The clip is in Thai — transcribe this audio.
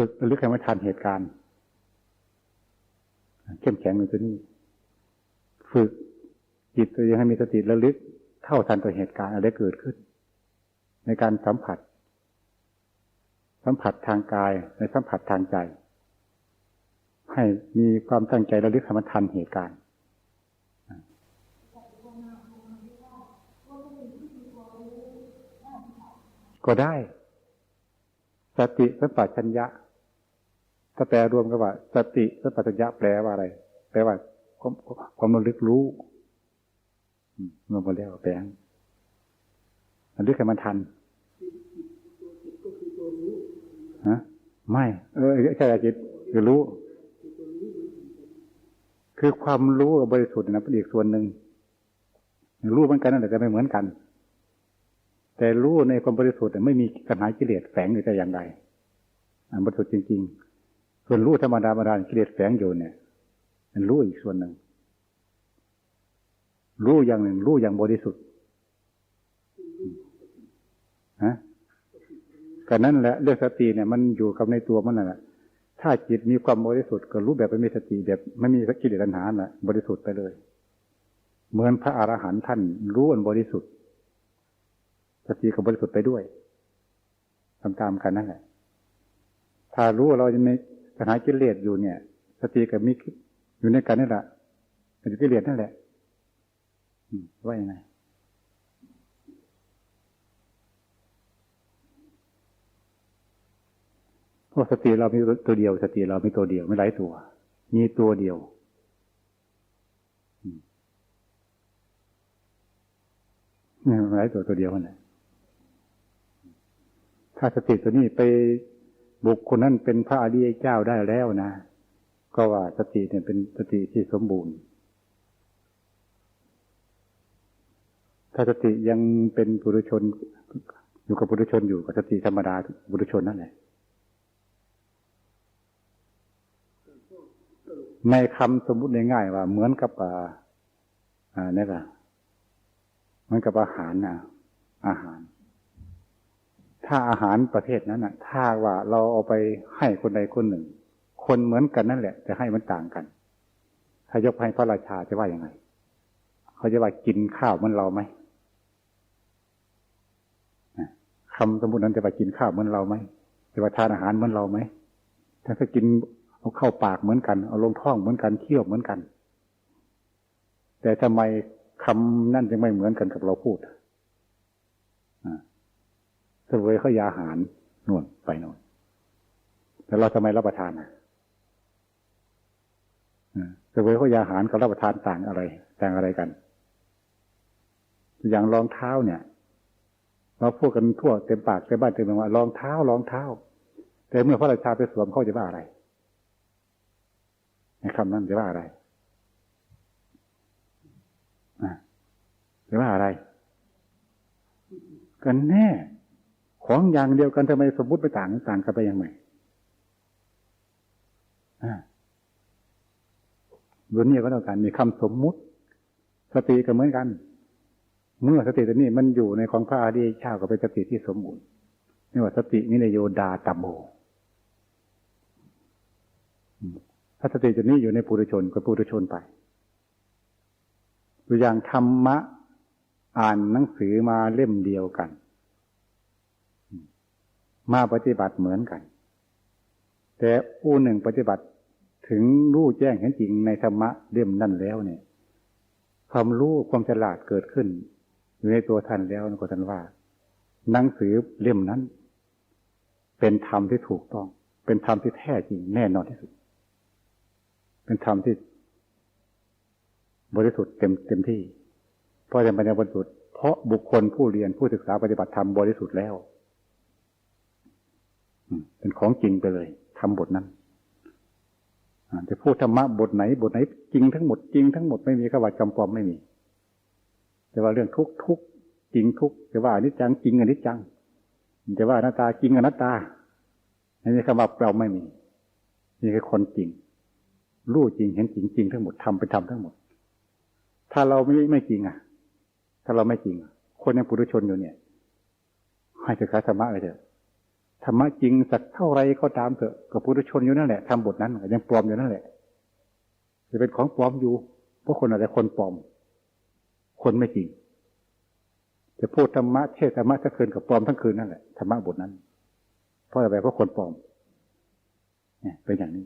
ฝึกระลึกให้มันทันเหตุการณ์เข้มแข็งในตัวนี้ ฝึกจิตตัวเองให้มีสติระลึกเท่าทันต่อเหตุการณ์อะไรเกิดขึ้น ในการสัมผัส สัมผัสทางกายในสัมผัสทางใจ ให้มีความตั้งใจระลึกให้มันทันเหตุการณ์ก็ได้ สติสัมปชัญญะ ถ้าแปลรวมกันว่าสติสัมปชัญญะแปลว่าอะไร แปลว่าความความระลึกรู้รวมกันแล้วแปลงระลึกให้มันทันฮะไม่ เออใช่จิตคือรู้ คือความรู้กับบริสุทธิ์นะเป็นอีกส่วนหนึ่งรู้เหมือนกันนั่นแหละแต่ไม่เหมือนกัน แต่รู้ในความบริสุทธิ์ไม่มีปัญหากิเลสแฝงอยู่แต่อย่างใดบริสุทธิ์จริง ๆ ส่วนรู้ธรรมดาธรรดากิเลสแฝงอยู่เนี่ย มันรู้อีกส่วนหนึ่ง รู้อย่างหนึ่ง รู้อย่างบริสุทธิ์ฮะก็นั่นแหละเรื่องสติเนี่ย มันอยู่กับในตัวมันนั่นแหละถ้าจิตมีความบริสุทธิ์ก็รู้แบบไม่มีสติแบบไม่มีสกิเลสตัณหาน่ะบริสุทธิ์ไปเลย เหมือนพระอรหันต์ท่านรู้อันบริสุทธิ์ สติก็บริสุทธิ์ไปด้วยตามๆกันนั่นแหละถ้ารู้เราจะใน ปัญหากิเลสอยู่เนี่ย สติกับมีอยู่ในกันนี่แหละเป็นกิเลสนั่นแหละว่ายังไงเพราะสติเรามีตัวเดียว สติเรามีตัวเดียวไม่หลายตัว มีตัวเดียวนี่หลายตัวตัวเดียวนั่นถ้าสติตัวนี้ไป บุคคลนั้นเป็นพระอริยเจ้าได้แล้วนะ ก็ว่าสติเนี่ยเป็นสติที่สมบูรณ์ ถ้าสติยังเป็นบุรุชน อยู่กับบุรุชนอยู่กับสติธรรมดาบุรุชนนั่นแหละในคำสมมุติง่ายๆว่า เหมือนกับอ่าเนี่ยละเหมือนกับอาหารนะอาหาร ถ้าอาหารประเภทนั้นนะถ้าว่าเราเอาไปให้คนใดคนหนึ่ง คนเหมือนกันนั่นแหละแต่ให้มันต่างกัน ถ้ายกให้พระราชาจะว่ายังไง เขาจะว่ากินข้าวเหมือนเราไหมคำสมมตินั้นจะว่ากินข้าวเหมือนเราไหมจะว่าทานอาหารเหมือนเราไหมถ้าก็กินเอาเข้าปากเหมือนกัน เอาลงท้องเหมือนกันเคี่ยวเหมือนกัน แต่ทำไมคำนั่นจึงไม่เหมือนกันกับเราพูดเสวยข้ายาหารนวลไปนวลแต่เราทำไมรับประทานอะเสวยข้ายาหารกับรับประทานต่างอะไร ต่างอะไรกัน อย่างรองเท้าเนี่ยเราพูดกันทั่วเต็มปากเต็มบ้านเต็มเมืองว่ารองเท้ารองเท้า แต่เมื่อพระราชาไปสวมเขาจะว่าอะไรในคำนั้นจะว่าอะไรจะว่าอะไรกันแน่ ของอย่างเดียวกันทำไมสมมติไปต่างต่างกันไปยังไงรุ่นนี้ก็ต้องการมีคำสมมุติ สติก็เหมือนกัน เมื่อสติตัวนี้มันอยู่ในของพระอริยเจ้าก็เป็นสติที่สมบูรณ์นี่ว่าสตินิโยดาตับโบถ้าสติจุดนี้อยู่ในปุถุชนก็ปุถุชนไปตัวอย่างธรรมะ อ่านหนังสือมาเล่มเดียวกัน มาปฏิบัติเหมือนกัน แต่ผู้หนึ่งปฏิบัติถึงรู้แจ้งเห็นจริงในธรรมะเล่มนั่นแล้วเนี่ยความรู้ความฉลาดเกิดขึ้น อยู่ในตัวท่านแล้วนะก็ท่านว่า หนังสือเล่มนั้น เป็นธรรมที่ถูกต้อง เป็นธรรมที่แท้จริงแน่นอนที่สุด เป็นธรรมที่ บริสุทธิ์เต็มเต็มที่ เพราะจะเป็นบริสุทธิ์เพราะบุคคลผู้เรียนผู้ศึกษาปฏิบัติธรรมบริสุทธิ์แล้ว เป็นของจริงไปเลยทำบทนั้นจะพูดธรรมะบทไหน บทไหน จริงทั้งหมดจริงทั้งหมดไม่มีขว่าจำปลอมไม่มี แต่ว่าเรื่องทุกทุกจริงทุกจะว่าอนิจจังจริงอนิจจังจะว่าหน้าตาจริงอนัตตาไม่มีคำว่าเปล่าไม่มีมีแค่คนจริง รู้จริงเห็นจริงจริงทั้งหมดทำไปทำทั้งหมด ถ้าเราไม่ไม่จริงอะ ถ้าเราไม่จริง คนยังปุถุชนอยู่เนี่ย ให้ศึกษาธรรมะเลยเถอะ ธรรมะจริงสักเท่าไรก็ตามเถอะกับพุทธชนอยู่นั่นแหละทำบทนั้นยังปลอมอยู่นั่นแหละจะเป็นของปลอมอยู่ เพราะคนอะไรคนปลอม คนไม่จริงจะพูดธรรมะเทศธรรมะทั้งคืนกับปลอมทั้งคืนนั่นแหละธรรมะบทนั้น เพราะอะไรเพราะคนปลอมเนี่ยเป็นอย่างนี้